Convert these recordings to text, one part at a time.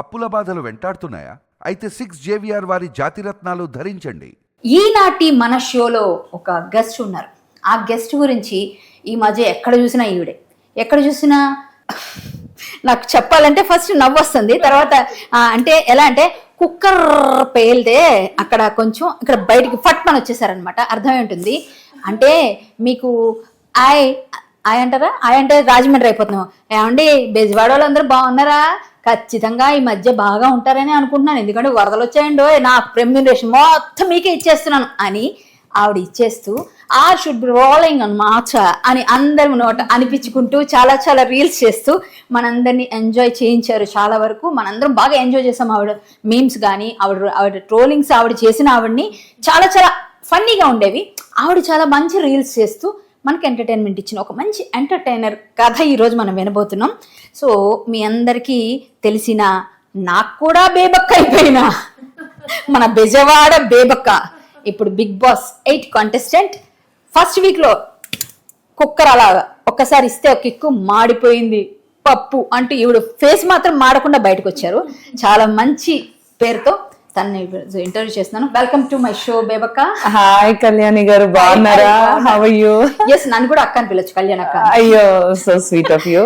అప్పుల బాధలు వెంటాడుతున్నాయా? అయితే సిక్స్ జేవిఆర్ వారి జాతిరత్నాలు ధరించండి. ఈనాటి మన షోలో ఒక గెస్ట్ ఉన్నారు. ఆ గెస్ట్ గురించి ఈ మధ్య ఎక్కడ చూసినా ఈవిడే. ఎక్కడ చూసినా నాకు చెప్పాలంటే ఫస్ట్ నవ్వు వస్తుంది. తర్వాత అంటే ఎలా అంటే కుక్కర్ పేలితే అక్కడ కొంచెం ఇక్కడ బయటికి ఫట్ వచ్చేసారనమాట అర్థం ఉంటుంది. అంటే మీకు ఆయ్ ఆయ్ అంటారా? ఆయ్ అంటే రాజమండ్రి అయిపోతున్నాం ఏమండి బెజవాడ వాళ్ళందరూ బాగున్నారా? ఖచ్చితంగా ఈ మధ్య బాగా ఉంటారని అనుకుంటున్నాను. ఎందుకంటే వరదలు వచ్చాయండో నా రెమ్యునరేషన్ మొత్తం మీకే ఇచ్చేస్తున్నాను అని ఆవిడ ఇచ్చేస్తూ ఆ షుడ్ బి రోలింగ్ అనమాట అని అందరి నోట అనిపించుకుంటూ చాలా చాలా రీల్స్ చేస్తూ మనందరినీ ఎంజాయ్ చేయించారు చాలా వరకు. మనందరం బాగా ఎంజాయ్ చేసాం ఆవిడ మీమ్స్ కానీ ఆవిడ ఆవిడ ట్రోలింగ్స్ ఆవిడ చేసిన ఆవిడని చాలా చాలా ఫన్నీగా ఉండేవి. ఆవిడ చాలా మంచి రీల్స్ చేస్తూ మనకి ఎంటర్టైన్మెంట్ ఇచ్చిన ఒక మంచి ఎంటర్టైనర్ కథ ఈరోజు మనం వినబోతున్నాం. సో మీ అందరికీ తెలిసిన నాకు కూడా బేబక్క అయిపోయిన మన బెజవాడ బేబక్క. ఇప్పుడు Big Boss eight contestant first వీక్లో కుక్కర్ అలాగా ఒక్కసారి ఇస్తే ఒక కిక్కు మాడిపోయింది. పప్పు అంటూ ఈవిడ ఫేస్ మాత్రం మాడకుండా బయటకు వచ్చారు. చాలా మంచి పేరుతో తనని ఇంటర్వ్యూ చేస్తున్నాను. Welcome to my show Bebakka hi Kalyani garu బాగున్నారా? హవ్ యూ ఎస్ నన్ను కూడా అక్క అని పిలవచ్చు కళ్యాణ్ అక్క అయ్యో సో స్వీట్ ఆఫ్ యూ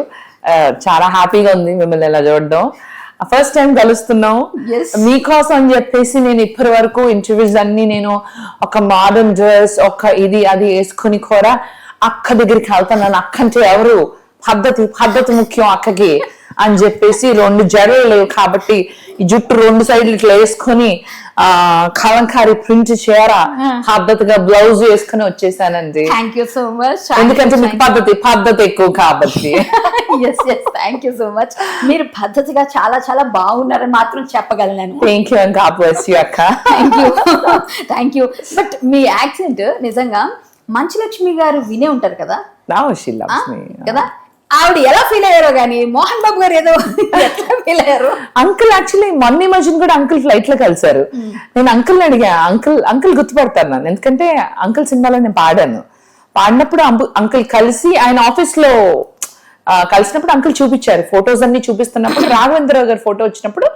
చాలా హ్యాపీగా ఉంది మిమ్మల్ని ఇలా చూడడం. ఫస్ట్ టైం కలుస్తున్నాం. మీకోసం అని చెప్పేసి నేను ఇప్పటి వరకు ఇంటర్వ్యూస్ అన్ని నేను ఒక మోడర్న్ డ్రెస్ ఒక ఇది అది వేసుకుని కూడా అక్క దగ్గరికి వెళ్తాను అక్క అంటే ఎవరు? పద్ధతి పద్ధతి ముఖ్యం అక్కకి. అని చెప్పేసి రెండు జడలు లేవు కాబట్టి ఈ జుట్టు రెండు సైడ్లు ఇట్లా వేసుకొని ఆ కలంకారి ప్రింట్ చీర పద్ధతిగా బ్లౌజ్ వేసుకొని వచ్చేసానండి. థ్యాంక్ యూ సో మచ్ ఎందుకంటే మీకు పద్ధతి పద్ధతి ఎక్కువ కాబట్టి. Yes yes thank you so much మీరు పద్ధతిగా చాలా చాలా బాగున్నారని మాత్రం చెప్పగలను. థ్యాంక్ యూ బ్లెస్ యూ అక్క. Thank you thank you but me accent నిజంగా మంచు లక్ష్మి గారు వినే ఉంటారు కదా. కదా? ఆవిడ ఎలా ఫీల్ అయ్యారో కానీ మోహన్ బాబు గారు ఏదో ఫీల్ అయ్యారు? అంకుల్ యాక్చువల్లీ మొన్న ఈ మధ్యన కూడా అంకుల్ ఫ్లైట్లో కలిసారు నేను అంకుల్ అడిగా అంకుల్ అంకుల్ గుర్తుపడతాను నన్ను. ఎందుకంటే అంకుల్ సినిమాలో నేను పాడాను. పాడినప్పుడు అంకుల్ కలిసి ఆయన ఆఫీస్లో కలిసినప్పుడు అంకుల్ చూపించారు. ఫొటోస్ అన్ని చూపిస్తున్నప్పుడు రాఘవేంద్రరావు గారి ఫోటో వచ్చినప్పుడు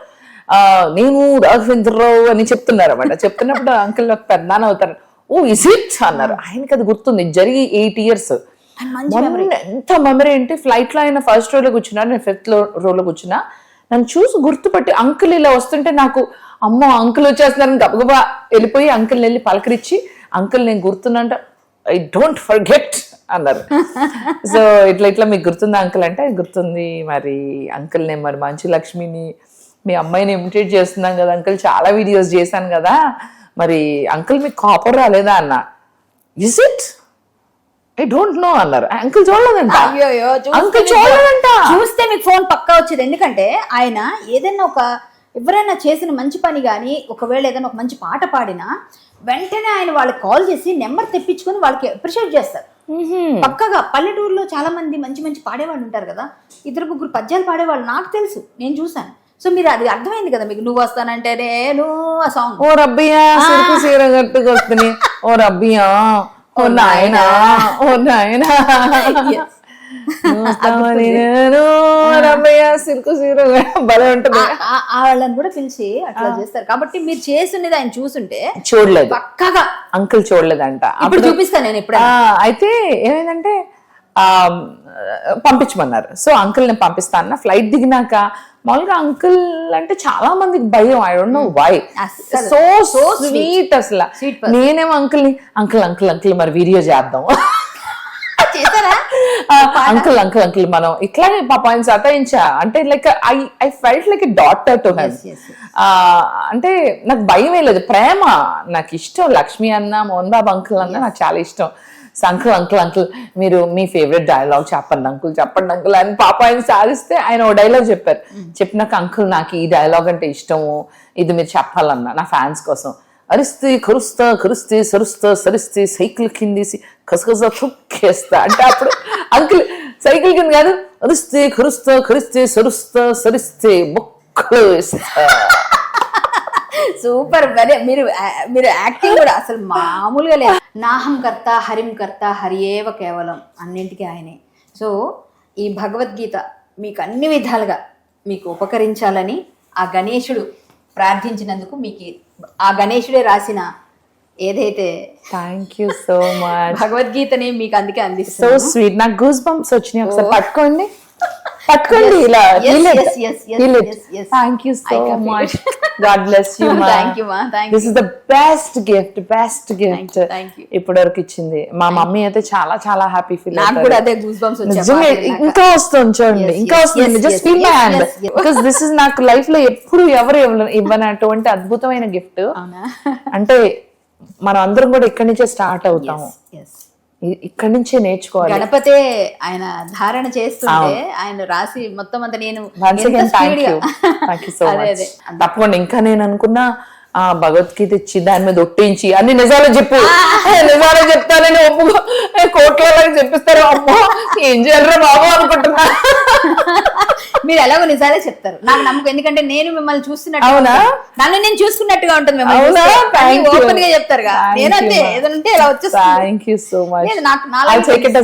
ఆ, నేను రాఘవేంద్రరావు అని చెప్తున్నారు అనమాట చెప్తున్నప్పుడు అంకుల్ ఒక పెద్దనాన్న అవుతారు. ఓ ఇట్ అన్నారు. ఆయనకి అది గుర్తుంది. జరిగి ఎయిట్ ఇయర్స్. ఎంత మెమరీ అంటే ఫ్లైట్లో ఆయన ఫస్ట్ రోలో కూర్చున్నా నేను ఫిఫ్త్ రోలో కూర్చున్నా. నన్ను చూసి గుర్తుపట్టి అంకుల్ ఇలా వస్తుంటే నాకు అమ్మో అంకుల్ వచ్చేస్తున్నారని గబగబా వెళ్ళిపోయి అంకుల్ వెళ్ళి పలకరించి అంకుల్ నేను గుర్తున్నంట ఐ డోంట్ ఫర్గెట్ అన్నారు. సో ఇట్లా ఇట్లా మీకు గుర్తుందా అంకుల్ అంటే? గుర్తుంది మరి. అంకుల్ నేను మరి మంచు లక్ష్మిని మీ అమ్మాయిని ఇమిటేట్ చేస్తున్నాం కదా అంకుల్ చాలా వీడియోస్ చేశాను కదా. మరి అంకుల్ మీకు కాపర్ రాలేదా అన్న? Is it I don't know అన్నారు. అంకుల్ చూడలేదంట. అంకుల్ చూడలేదంట. చూస్తే మీకు ఫోన్ పక్కా వచ్చేది. ఎందుకంటే ఆయన ఏదైనా ఒక ఎవరైనా చేసిన మంచి పని కానీ ఒకవేళ ఏదైనా ఒక మంచి పాట పాడినా వెంటనే ఆయన వాళ్ళకి కాల్ చేసి నెంబర్ తెప్పించుకొని వాళ్ళకి అప్రిషియేట్ చేస్తారు. పక్కగా పల్లెటూరులో చాలా మంది మంచి మంచి పాడేవాళ్ళు ఉంటారు కదా. ఇద్దరు ముగ్గురు పద్యాలు పాడేవాళ్ళు నాకు తెలుసు. నేను చూసాను సో మీరు అది అర్థమైంది కదా మీకు. నువ్వు వస్తానంటే నేను ఆ సాంగ్ ఓ రబ్బియా సిరుకు సీర కట్టుకొస్తుంది. ఓ రబ్బియా. ఓ నాయనా ఓ నాయనా. సిరుకు సీర భలే ఉంటుంది. వాళ్ళని కూడా పిలిచి అట్లా చేస్తారు. కాబట్టి మీరు చేస్తున్నది ఆయన చూసుంటే చూడలేదు. పక్కగా అంకుల్ చూడలేదంట. ఇప్పుడు చూపిస్తాను నేను ఇప్పుడు అయితే ఏమైందంటే పంపించమన్నారు. సో అంకుల్ నేను పంపిస్తాను ఫ్లైట్ దిగినాక మామూలుగా అంకుల్ అంటే చాలా మందికి భయం. I don't know why. So So sweet అసలు. నేనేమో అంకుల్ని? అంకుల్ అంకుల్ అంకుల్ మరి వీడియో చేద్దాం. అంకుల్ అంకుల్ అంకుల్ మనం ఇట్లాగే పాప ఆయన సతాయించా అంటే like I I felt like daughter to him. అంటే నాకు భయం లేదు. ప్రేమ నాకు ఇష్టం. లక్ష్మి అన్న మోహన్ బాబు అంకుల్ అన్న నాకు చాలా ఇష్టం. సో అంకుల్ అంకుల్ అంకుల్ మీరు మీ ఫేవరెట్ డైలాగ్ చెప్పండి అంకుల్ చెప్పండి అంకుల్ అని పాప ఆయన సాధిస్తే ఆయన ఓ డైలాగ్ చెప్పారు. చెప్పినాక అంకుల్ నాకు ఈ డైలాగ్ అంటే ఇష్టము ఇది మీరు చెప్పాలన్న నా ఫ్యాన్స్ కోసం. అరిస్తే కరుస్తా కరుస్తే సరుస్తా సరిస్తే సైకిల్ కిందేసి కసకస చుక్కేస్తా. అంటే అప్పుడు అంకుల్ సైకిల్ కింద కాదు అరిస్తే కరుస్తా కరిస్తే సరుస్తా సరిస్తే బొక్కలు వేస్తా. సూపర్ భలే. మీరు మీరు యాక్టింగ్ కూడా అసలు మామూలుగా లేదు నాహం కర్త హరిం కర్త హరియేవ కేవలం అన్నింటికీ ఆయనే. సో ఈ భగవద్గీత మీకు అన్ని విధాలుగా మీకు ఉపకరించాలని ఆ గణేశుడు ప్రార్థించినందుకు మీకు ఆ గణేశుడే రాసిన ఏదైతే థ్యాంక్ యూ సో మచ్ భగవద్గీతని మీకు అందుకే సో అందిస్తాను స్వీట్ నాకు గూస్ బంప్స్ వచ్చినాయి ఒకసారి. పట్టుకోండి. పట్టుకోండి ఇలా Yes, yes, yes, yes, yes, yes. Thank you so much. God bless you ma Thank you, ma. Thank this is the best gift best gift you. ఇప్పటి వరకు ఇచ్చింది. మా మమ్మీ అయితే చాలా చాలా హ్యాపీ ఫీల్ నాకు కూడా అదే గూస్ బంప్స్ నిజంగా ఇంకా వస్తుంది చూడండి ఇంకా వస్తుంది. Just feel my hand. Because this is నాకు లైఫ్లో ఎప్పుడు ఎవరు ఇవ్వన- ఇవ్వనటువంటి అద్భుతమైన గిఫ్ట్ అవునా? అంటే మనం అందరం కూడా ఇక్కడి నుంచే స్టార్ట్ అవుతాము. ఇక్కడి నుంచే నేర్చుకోవాలి. గణపతే ఆయన ధారణ చేస్తుంటే ఆయన రాసి మొత్తం అంతా నేను తప్పకుండా ఇంకా నేను అనుకున్నా ఆ భగవద్గీత ఇచ్చి దాని మీద ఒట్టించి అన్ని నిజాలు చెప్పు. నిజాలు చెప్తానని ఒప్పుకో. కోట్ల చెప్పిస్తారు. అమ్మో ఏం చేయాలరా బాబు అనుకుంటున్నా. మీరు ఎలాగో నిజాలే చెప్తారు. నాకు నమ్మకం. ఎందుకంటే నేను మిమ్మల్ని చూస్తున్నట్టు అవునా? నన్ను నేను చూసుకున్నట్టుగా ఉంటుంది. ఓపెన్గా చెప్తారు ma. ఏదంటే ఇలా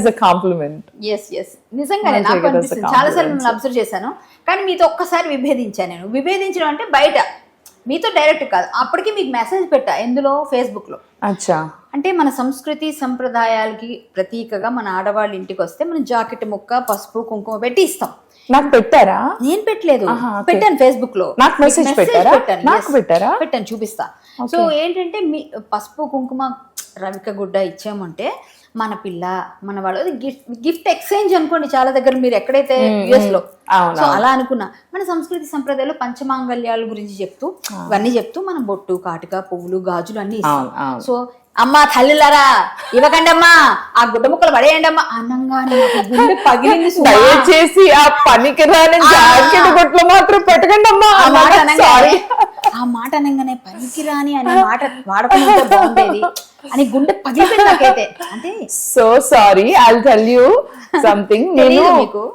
అ కాంప్లిమెంట్ ఎస్ ఎస్ నిజంగానే నాకు అనిపిస్తుంది. చాలా సార్లు. మిమ్మల్ని అబ్జర్వ్ చేశాను. కానీ మీతో ఒక్కసారి విభేదించాను నేను. విభేదించడం అంటే బయట. మీతో డైరెక్ట్ కాదు. అప్పటికి మీకు మెసేజ్ పెట్టా ఎందులో? ఫేస్బుక్లో అచ్చా. అంటే మన సంస్కృతి సంప్రదాయాలకి ప్రతీకగా మన ఆడవాళ్ళ ఇంటికి వస్తే మనం జాకెట్ ముక్క పసుపు కుంకుమ పెట్టి ఇస్తాం. నాకు పెట్టారా? నేను పెట్టలేదు. పెట్టాను ఫేస్బుక్లో నాకు మీకు పెట్టారా? నాకు. పెట్టారా? పెట్టాను చూపిస్తా. సో ఏంటంటే మీ పసుపు కుంకుమ రవిక గుడ్డ ఇచ్చామంటే మన పిల్ల మన వాళ్ళు గిఫ్ట్ గిఫ్ట్ ఎక్స్చేంజ్ అనుకోండి చాలా దగ్గర మీరు ఎక్కడైతే యుఎస్లో. సో అలా అనుకున్నా. మన సంస్కృతి సంప్రదాయాలు పంచమాంగళ్యాల గురించి చెప్తూ ఇవన్నీ చెప్తూ మనం బొట్టు కాటుక పువ్వులు గాజులు అన్ని. సో అమ్మా తల్లిలారా ఇవ్వకండి అమ్మా ఆ గుడ్డ ముక్కలు పడేయండి అమ్మా గుండె పగిలింది. దయచేసి ఆ పనికి రాని జాకెట్ గుట్లు మాత్రం పెట్టకండి అమ్మా ఆ మాట అనగానే పనికిరాని అనే మాట వాడకుండా బాగుండేది. అని గుండె పగిలిపోయింది నాకైతే. అంటే so sorry I tell you something నేను?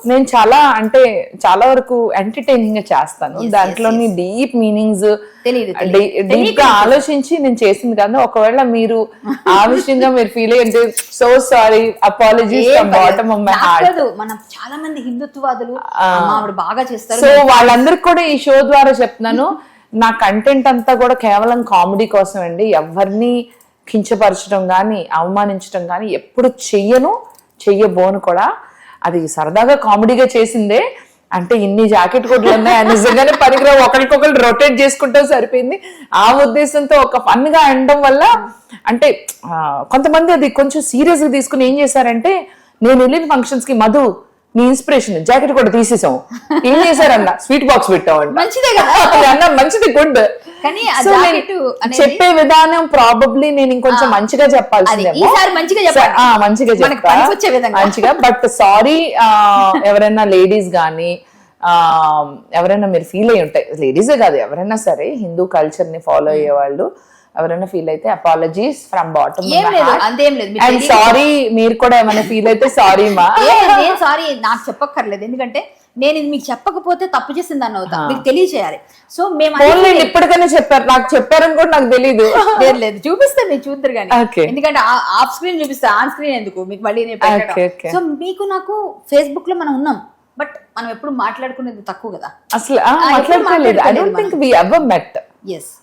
నేను చాలా అంటే చాలా వరకు ఎంటర్టైనింగ్గా చేస్తాను. దాంట్లోని డీప్ మీనింగ్స్. డీప్గా ఆలోచించి నేను చేసింది కదా. ఒకవేళ మీరు ఆ విషయంగా మీరు feel అయ్యింటే so sorry from bottom of my నాకు హార్ట్ కాదు, మనం చాలా మంది హిందుత్వాదులు బాగా చేస్తారు సో వాళ్ళందరికి కూడా ఈ షో ద్వారా చెప్తున్నాను. నా కంటెంట్ అంతా కూడా కేవలం కామెడీ కోసం అండి ఎవరిని కించపరచడం కానీ అవమానించడం కానీ ఎప్పుడు చెయ్యను చెయ్యబోను కూడా. అది సరదాగా కామెడీగా చేసిందే. అంటే ఇన్ని జాకెట్ కొట్లు ఉన్నాయి? నిజంగానే పనికిరావు ఒకరికొకరు రొటేట్ చేసుకుంటే సరిపోయింది. ఆ ఉద్దేశంతో ఒక ఫన్గా అనడం వల్ల అంటే కొంతమంది అది కొంచెం సీరియస్గా తీసుకుని ఏం చేశారంటే నేను వెళ్ళిన ఫంక్షన్స్కి మధు నీ ఇన్స్పిరేషన్ జాకెట్ కూడా తీసేసాం. ఏం చేశారన్న? స్వీట్ బాక్స్ పెట్టామంట. మంచిదే కదా. అన్న మంచిది గుడ్ కానీ చెప్పే విధానం ప్రాబబ్లీ నేను ఇంకొంచెం మంచిగా ఈసారి మంచిగా మంచిగా బట్ సారీ ఎవరైనా లేడీస్ గానీ ఆ, ఎవరైనా మీరు ఫీల్ అయ్యి ఉంటాయి లేడీసే కాదు ఎవరైనా సరే హిందూ కల్చర్ని ఫాలో అయ్యే వాళ్ళు ఎవరైనా ఫీల్ అయితే అపాలజీస్ ఫ్రమ్ బాటమ్ లేదు అంతేం లేదు మీరు అండ్ సారీ మీరు కూడా ఏమైనా ఫీల్ అయితే సారీ మా. నేను సారీ నాకు చెప్పక్కర్లేదు. ఎందుకంటే నేను ఇది మీకు చెప్పకపోతే తప్పు చేసింది దాన్ని అవుతా మీకు తెలియచేయాలి. సో మేము ఇప్పటికైనా చెప్పారు. నాకు చెప్పారని కూడా నాకు తెలీదు. లేదు లేదు చూపిస్తే మీరు చూద్దరు కానీ. ఎందుకంటే ఆఫ్ స్క్రీన్ చూపిస్తే ఆన్ స్క్రీన్ ఎందుకు? మీకు మళ్ళీ నేను. సో మీకు నాకు ఫేస్బుక్లో మనం ఉన్నాం. బట్ మనం ఎప్పుడు మాట్లాడుకునేది తక్కువ కదా. అసలు మాట్లాడుకోలేదు. I don't think we ever met yes